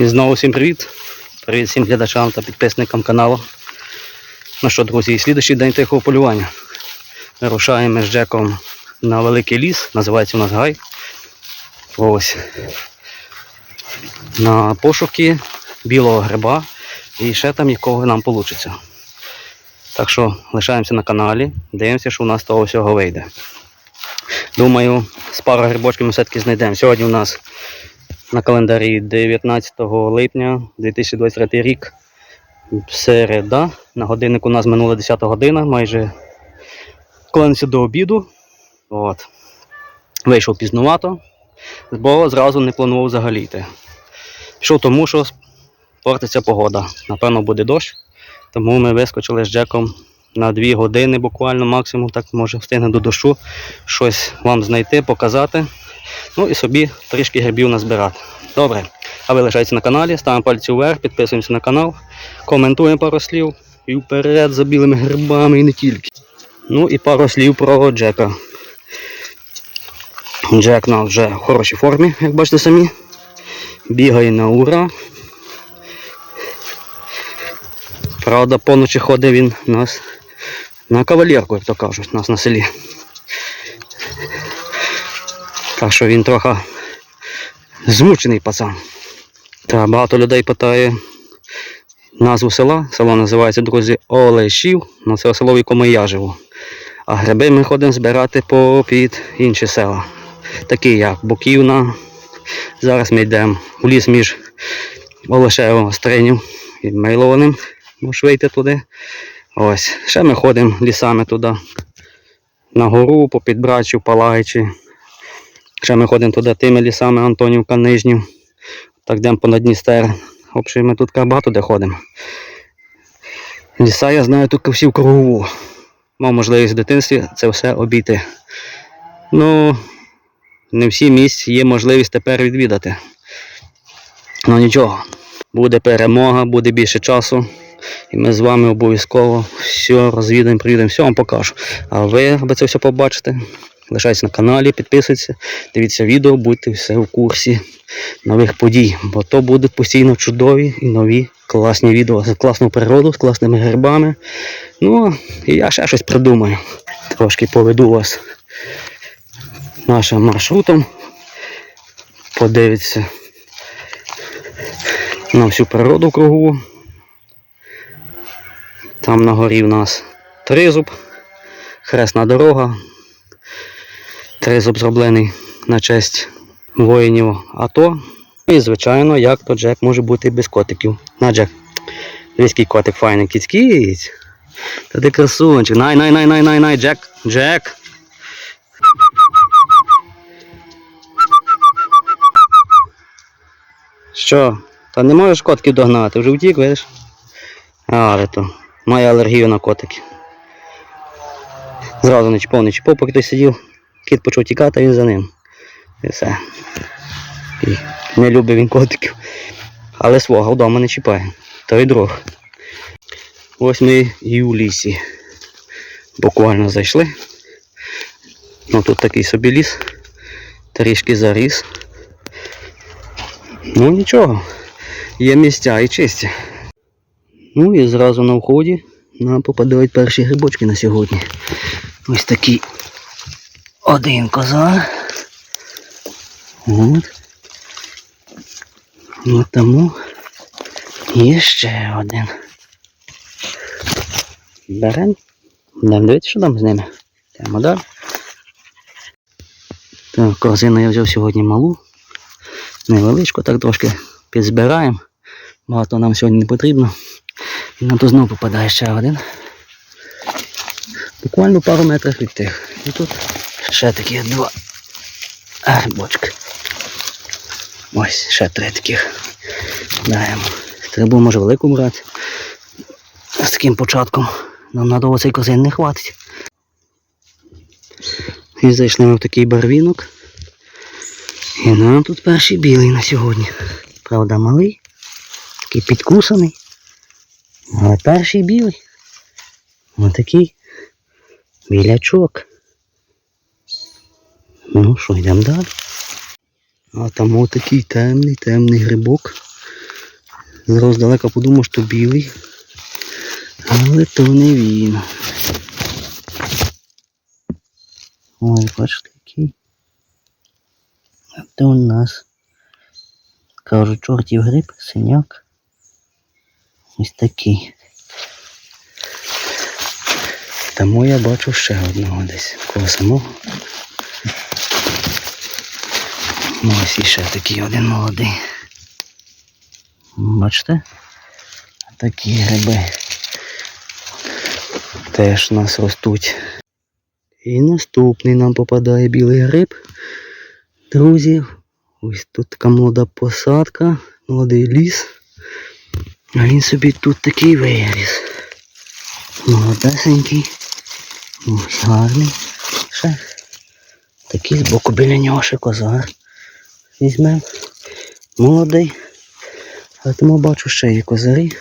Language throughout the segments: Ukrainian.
І знову всім привіт. Привіт всім глядачам та підписникам каналу. Ну що, друзі, і слідуючий день тихого полювання. Ми рушаємо з Джеком на великий ліс, називається у нас гай. Ось. На пошуки білого гриба і ще там якого нам вийде. Так що лишаємося на каналі, дивимося, що у нас того всього вийде. Думаю, з пару грибочків ми все-таки знайдемо. Сьогодні у нас на календарі 19 липня 2023 рік. Середа. На годиннику у нас минула 10 година, майже клониться до обіду. От. Вийшов пізнувато, бо зразу не планував взагалі йти. Пішов тому, що портиться погода. Напевно, буде дощ. Тому ми вискочили з Джеком на 2 години буквально максимум, так може встигне до дощу, щось вам знайти, показати. Ну і собі трішки грибів назбирати. Добре. А ви лишайтеся на каналі, ставимо пальці вверх, підписуємося на канал, коментуємо пару слів і вперед за білими грибами і не тільки. Ну і пару слів про Джека. Джек у вже в хорошій формі, як бачите самі. Бігає на ура. Правда, поночі ходить він нас на кавалерку, як то кажуть, нас на селі. Так що він трохи змучений пацан. Та багато людей питає назву села. Село називається, друзі, Олешів. Ну, це село, в якому я живу. А гриби ми ходимо збирати по під інші села. Такі як Буківна. Зараз ми йдемо у ліс між Олешевим, Стринів і Мейлованим. Можеш вийти туди. Ось. Ще ми ходимо лісами туди. На гору, по підбрачу, Палагичі. Ще ми ходимо туди тими лісами Антонівка, Нижню. Так йдемо понад Дністер. Взагалі ми тут багато де ходимо. Ліса я знаю тут всі в кругову. Мав можливість в дитинстві це все обійти. Ну, не всі місць є можливість тепер відвідати. Ну нічого, буде перемога, буде більше часу. І ми з вами обов'язково все розвідаємо, привідаємо, все вам покажу. А ви, аби це все побачите, лишайтесь на каналі, підписуйтесь, дивіться відео, будьте все в курсі нових подій, бо то будуть постійно чудові і нові класні відео з класною природою, з класними грибами. Ну, і я ще щось придумаю. Трошки поведу вас нашим маршрутом. Подивіться на всю природу кругову. Там на горі в нас тризуб, хресна дорога. Тризуб зроблений на честь воїнів АТО. І, звичайно, як то Джек може бути без котиків. На Джек. Війський котик файний кіць-кіць. Та ти красунчик. Най, най, най, най, най, най, Джек. Джек. Що? Та не можеш котків догнати, вже втік, видиш? Але то. Має алергію на котики. Зразу не чіпав, не чіпав, поки той сидів. Кіт почав тікати, він за ним. І все. І не любить він котиків. Але свого вдома не чіпає. Той друг. Ось ми. Буквально зайшли. Ну тут такий собі ліс. Трішки заріс. Ну нічого. Є місця і чисті. Ну і зразу на вході нам попадають перші грибочки на сьогодні. Ось такі один коза. От. От тому є ще один. Берем. Будемо дивитися, що там з ними. Йдемо далі. Так, корзину я взяв сьогодні малу. Невеличку, так трошки підзбираємо. Багато нам сьогодні не потрібно. І на то знову попадає ще один. Буквально пару метрів від тих. І тут ще такі два грибочки. Ось ще три таких. Даємо. Треба може велику брати. З таким початком. Нам надовго цей козин не хватить. І зайшли ми в такий барвінок. І нам тут перший білий на сьогодні. Правда, малий, такий підкусаний. Але перший білий. Ось такий білячок. Ну що, йдемо далі. А там отакий темний, темний грибок. Зразу здалека подумав, що білий. Але то не він. Ой, бачите, який. А це у нас. Кажу, чортів гриб, синяк. Ось такий. Тому я бачу ще одного десь. Кого самого. Ну, ось іще такий один молодий. Бачите? Такі гриби теж у нас ростуть. І наступний нам попадає білий гриб. Друзі, ось тут така молода посадка, молодий ліс. А він собі тут такий виріс. Молодесенький. Ось гарний. Ще такий збоку біля нього ще козар. Візьмемо. Молодий. А тому бачу ще є козарі.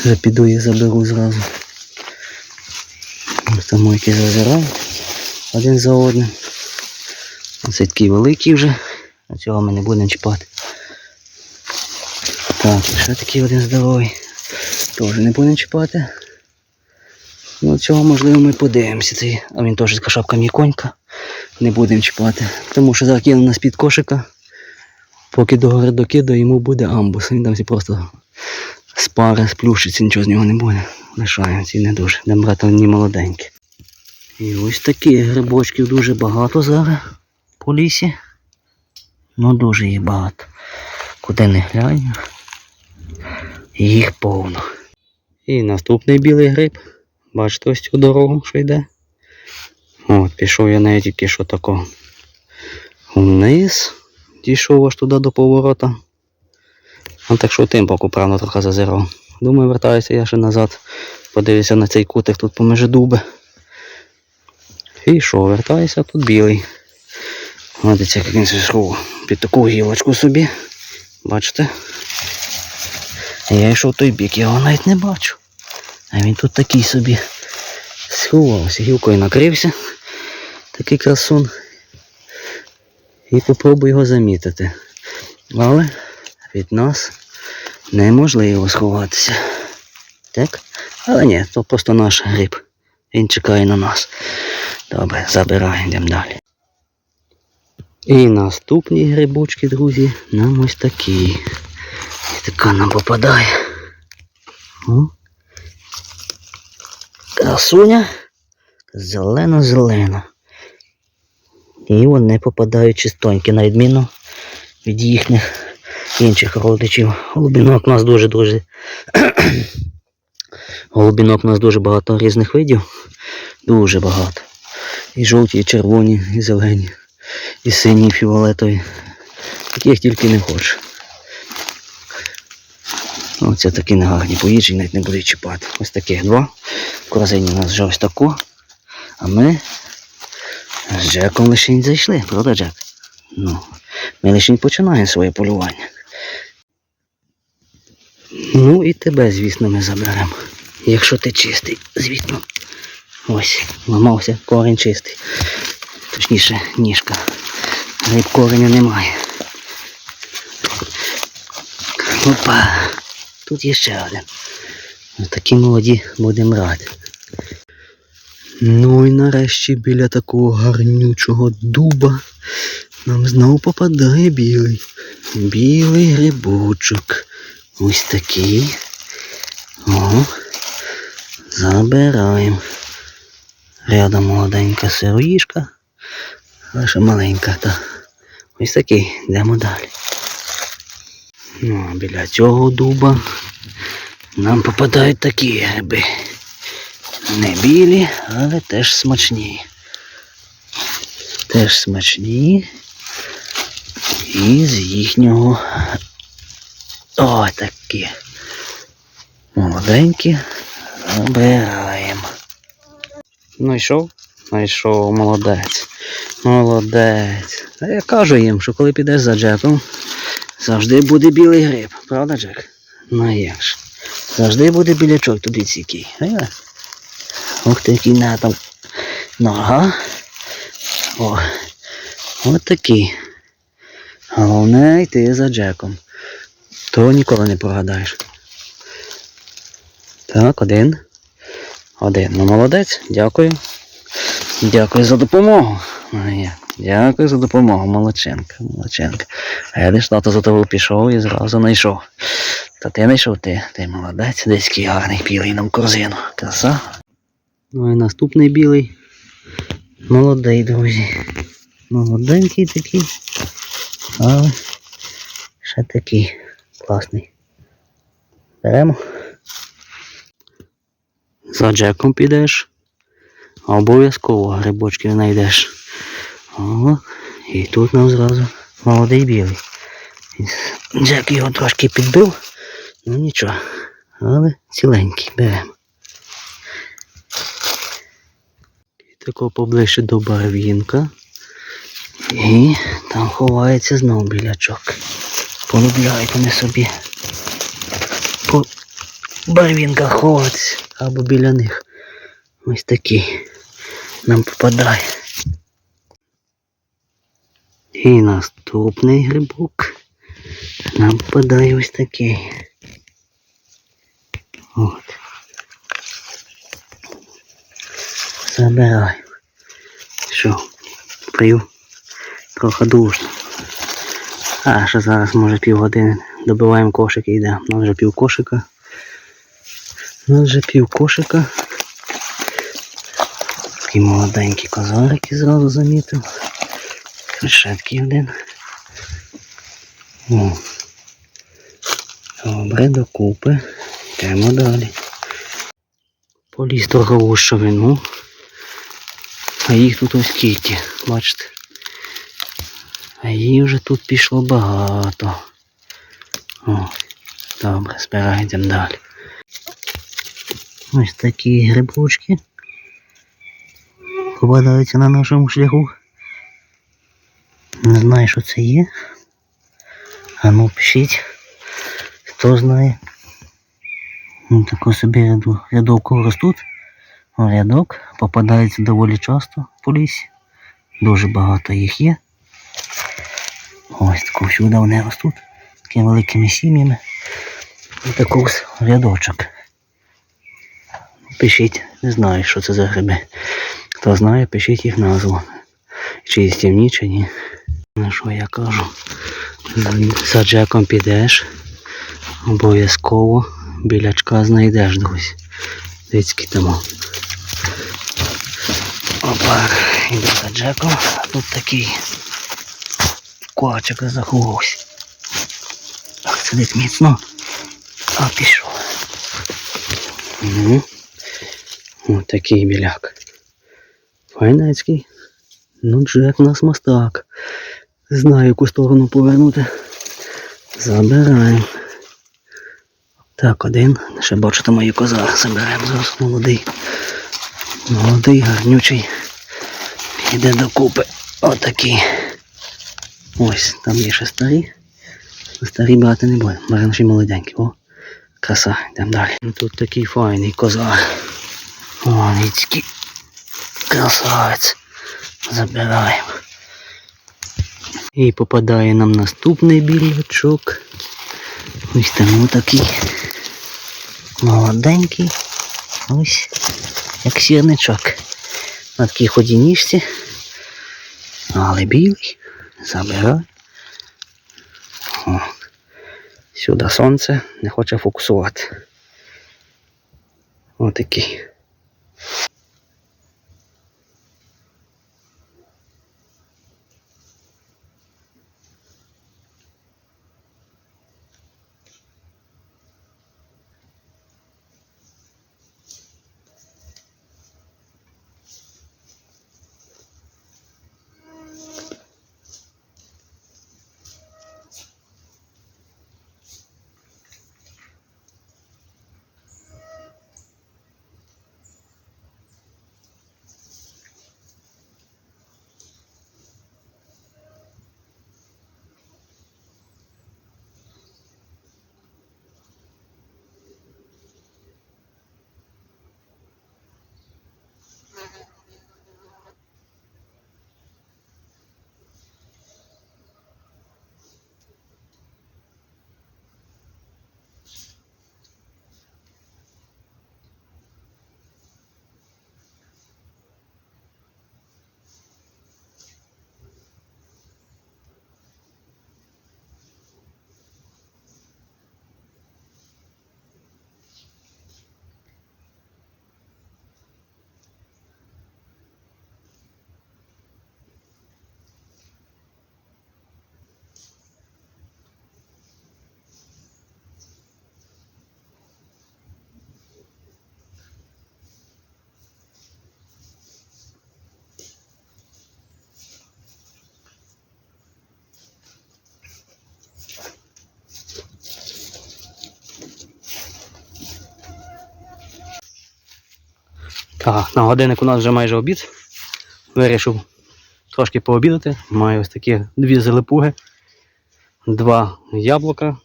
Вже піду їх заберу зразу. Там мойки зазираю один за одним. Оце такий великий вже, а цього ми не будемо чіпати. Так, ще такий один здоровий. Теж не будемо чіпати. Ну цього можливо ми подивимося. А він теж така шапка м'яконька. Не будемо чіпати. Тому що закинув нас під кошика. Поки до гори докиду, йому буде амбус. Він там просто з пари сплющиться, нічого з нього не буде. Лишаємо ці не дуже. Будемо брати одні молоденькі. І ось таких грибочків дуже багато зараз по лісі. Ну дуже їх багато. Куди не глянь. Їх повно. І наступний білий гриб. Бачите ось цю дорогу, що йде. От, пішов я навіть тільки що тако вниз. Дійшов аж туди до поворота. А так що тим боку правильно трохи зазирав. Думаю, вертаюся я ще назад. Подивлюся на цей кутик тут поміж дуби. І що, вертаюся, тут білий. Ось як він зійшов під таку гілочку собі. Бачите? Я йшов той бік, я його навіть не бачу. А він тут такий собі сховався, гілкою накрився. Такий красун. І попробую його замітити. Але від нас неможливо сховатися. Так? Але ні, то просто наш гриб. Він чекає на нас. Добре, забираємо, йдемо далі. І наступні грибочки, друзі, нам ось такі. Ось така нам попадає. О. Красуня. Зелено-зелена. І вони попадають чистонькі, на відміну від їхніх інших родичів. Голубінок у нас дуже-дуже. Голубінок у нас дуже багато різних видів. Дуже багато. І жовті, і червоні, і зелені, і сині, і фіолетові. Таких тільки не хочу. Оце такі негарні поїжджі, навіть не буду чіпати. Ось таких два. В корзині у нас вже ось тако. А ми з Джеком лише зайшли, правда, Джек? Ну, ми лише починаємо своє полювання. Ну і тебе, звісно, ми заберемо. Якщо ти чистий, звісно. Ось, ламався, корінь чистий. Точніше, ніжка. Гриб кореня немає. Опа. Тут є ще один. Такі молоді будемо раді. Ну і нарешті біля такого гарнючого дуба нам знову попадає білий. Білий грибочок. Ось такий. О, забираємо. Рядом молоденька сироїшка. Лише маленька та ось такий. Йдемо далі. Ну, а біля цього дуба нам попадають такі гриби. Не білі, але теж смачні. Теж смачні. І з їхнього о, такі. Молоденькі. Забираємо. Знайшов? Знайшов, молодець. Молодець. А я кажу їм, що коли підеш за Джеком, завжди буде білий гриб. Правда, Джек? Ну як ж? Завжди буде білячок, туди який. Ох ти який на там нога. О, от такий. Головне йти за Джеком. То ніколи не прогадаєш. Так, один. Один. Ну молодець, дякую. Дякую за допомогу. Ну. Дякую за допомогу, молодчинка, молодчинка. А я десь тато за тобою пішов і зразу знайшов. Та ти знайшов ти, ти молодець, десь гарний білий нам корзину. Краса. Ну і наступний білий. Молодий, друзі. Молоденький такий. Але ще такий класний. Беремо. За Джеком підеш. Обов'язково грибочків знайдеш. О, і тут нам зразу молодий білий. Джек його трошки підбив, ну нічого. Але ціленький беремо. І тако поближче до барвінка. І там ховається знов білячок. Полюбляють вони собі. По барвінках ховатися або біля них. Ось такий нам попадає. І наступний грибок нам попадає ось такий. От. Забираємо. Що, пив трохи душно. А ще зараз може півгодини добиваємо кошик і йдемо. У вже пів кошика. У нас вже пів кошика. Такий молоденький козарик і зразу замітив. Ще один. О. Добре, докупи. Йдемо далі. Поліз трохи в гущовину. А їх тут ось скільки, бачите. А її вже тут пішло багато. О, добре, збираємо далі. Ось такі грибочки попадаються на нашому шляху. Не знаю, що це є. А ну пишіть, хто знає. Ну, тако собі рядовку ростуть. Рядок попадається доволі часто по лісі. Дуже багато їх є. Ось тако всюди вони ростуть. Такими великими сім'ями. Ось такий рядочок. Пишіть, не знаю, що це за гриби. Хто знає, пишіть їх назву. Чи їстівні, чи ні. Ну що я кажу? За Джеком підеш. Обов'язково білячка знайдеш, друзі. Дивіться, тому. Опа, іду за Джеком. А тут такий кочик заховався. Так, сидить міцно. А пішов. Угу. Ось такий біляк. Файнецький. Ну, Джек у нас мастак. Знаю, яку сторону повернути. Забираємо. Так, один. Ще бачите мої коза. Забираємо зараз молодий. Молодий, гарнючий. Іде докупи. Отакий. Ось, там є ще старі. Старі брати не будемо. Беремо ще молоденькі. О, краса. Йдемо далі. Ну, Тут такий файний коза. О. Красавець. Забираємо. І попадає нам наступний білячок. Ось там такий молоденький. Ось як сірничок. На такій ході ніжці. Але білий. Забирай. О. Сюди сонце не хоче фокусувати. Отакий. Так, на годинник у нас вже майже обід. Вирішив трошки пообідати. Маю ось такі дві залипуги, два яблука.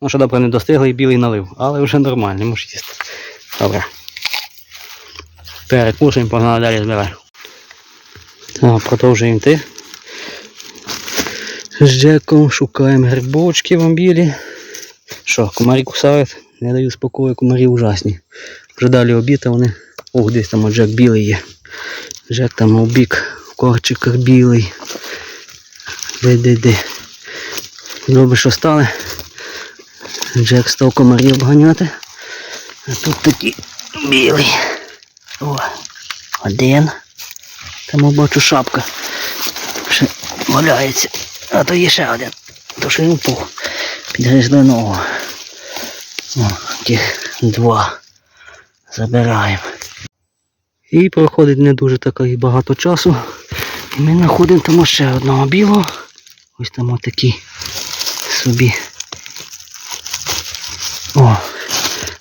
Ну, що добре не достигли і білий налив, але вже нормально, можу їсти. Добре. Перекушуємо, погнали далі збирати. Так, продовжуємо йти. З Джеком шукаємо грибочки в амбілі. Що, комарі кусають? Не даю спокою, комарі ужасні. Вже далі обід, а вони. Ох, десь там Джек білий є. Джек там у бік в корчиках білий. Де-де-де. Добре, що стали. Джек став комарів обганяти. А тут такий білий. О, один. Там бачу шапка. Ще валяється. А то є ще один. То ще й упав. Підгризли ногу. О, тих два. Забираємо. І проходить не дуже таке і багато часу. І ми знаходимо там ще одного білого. Ось там отакі собі. О,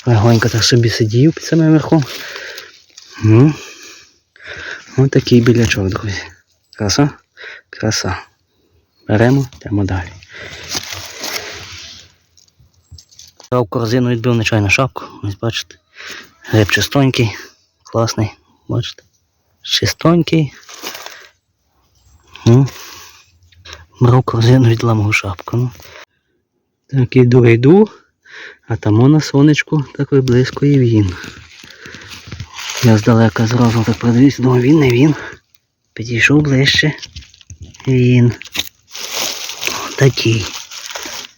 легонько так собі сидів під самим верхом. Ну, ось такий білячок, друзі. Краса, краса. Беремо, йдемо далі. Я корзину відбив нечайну шапку. Ось бачите. Гриб чистонький, класний, бачите. Чистонький. Ну, брав корзину відламав шапку. Ну. Так, іду, йду, а там на сонечку такий близько і він. Я здалека зразу так подивився, думаю, він не він. Підійшов ближче. Він. Такий.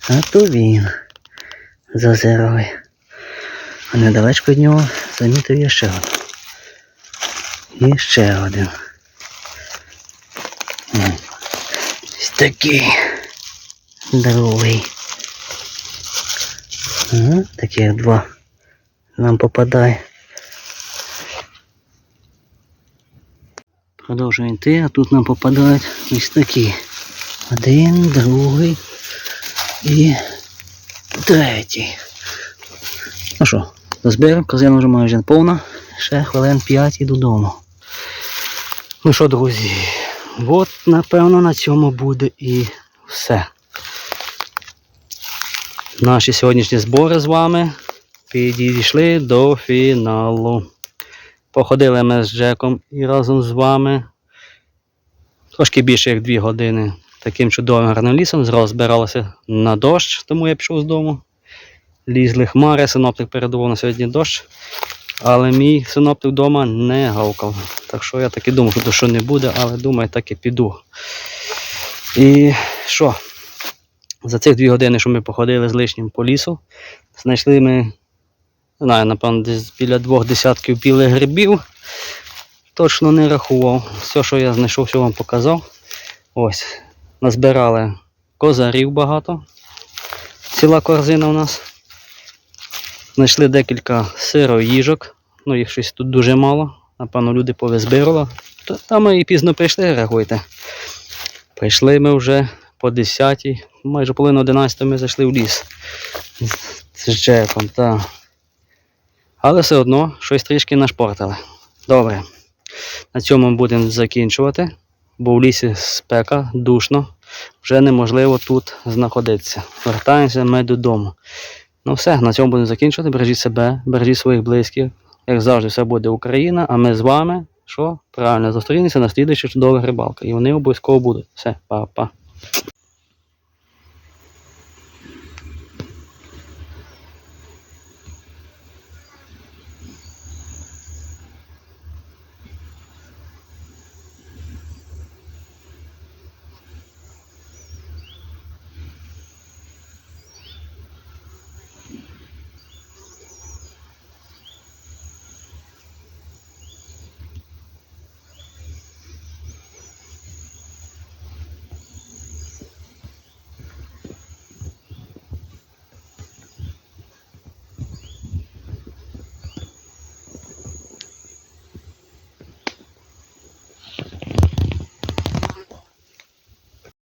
А то він. Зазирає. А недалечко від нього замітив я ще один. І ще один. Ось такий. Другий. Ага, таких два нам попадає. Продовжуємо йти, а тут нам попадають ось такі. Один, другий і третій. Ну що, зберемо, корзина вже майже повна. Ще хвилин 5 і додому. Ну що, друзі, от напевно на цьому буде і все. Наші сьогоднішні збори з вами підійшли до фіналу. Походили ми з Джеком і разом з вами трошки більше як 2 години таким чудовим гарним лісом. Зразу збиралося на дощ, тому я пішов з дому. Лізли хмари, синоптик передував на сьогодні дощ. Але мій синоптик вдома не гавкав. Так що я таки думав, що не буде, але думаю, так і піду. І що? За цих дві години, що ми походили з лишнім по лісу, знайшли ми, не знаю, напевно, десь біля двох десятків білих грибів. Точно не рахував. Все, що я знайшов, все вам показав. Ось. Назбирали козарів багато. Ціла корзина у нас. Знайшли декілька сироїжок. Ну, їх щось тут дуже мало. Напевно, люди повизбирали. Та та ми і пізно прийшли, рахуйте. Прийшли ми вже по 10 майже половину 11 ми зайшли в ліс. З Джеком, так. Але все одно щось трішки нашпортили. Добре. На цьому будемо закінчувати, бо в лісі спека, душно, вже неможливо тут знаходитися. Вертаємося ми додому. Ну все, на цьому будемо закінчувати. Бережіть себе, бережіть своїх близьких. Як завжди, все буде Україна, а ми з вами, що? Правильно, зустрінемося на слідуючу чудових рибалка. І вони обов'язково будуть. Все, па-па.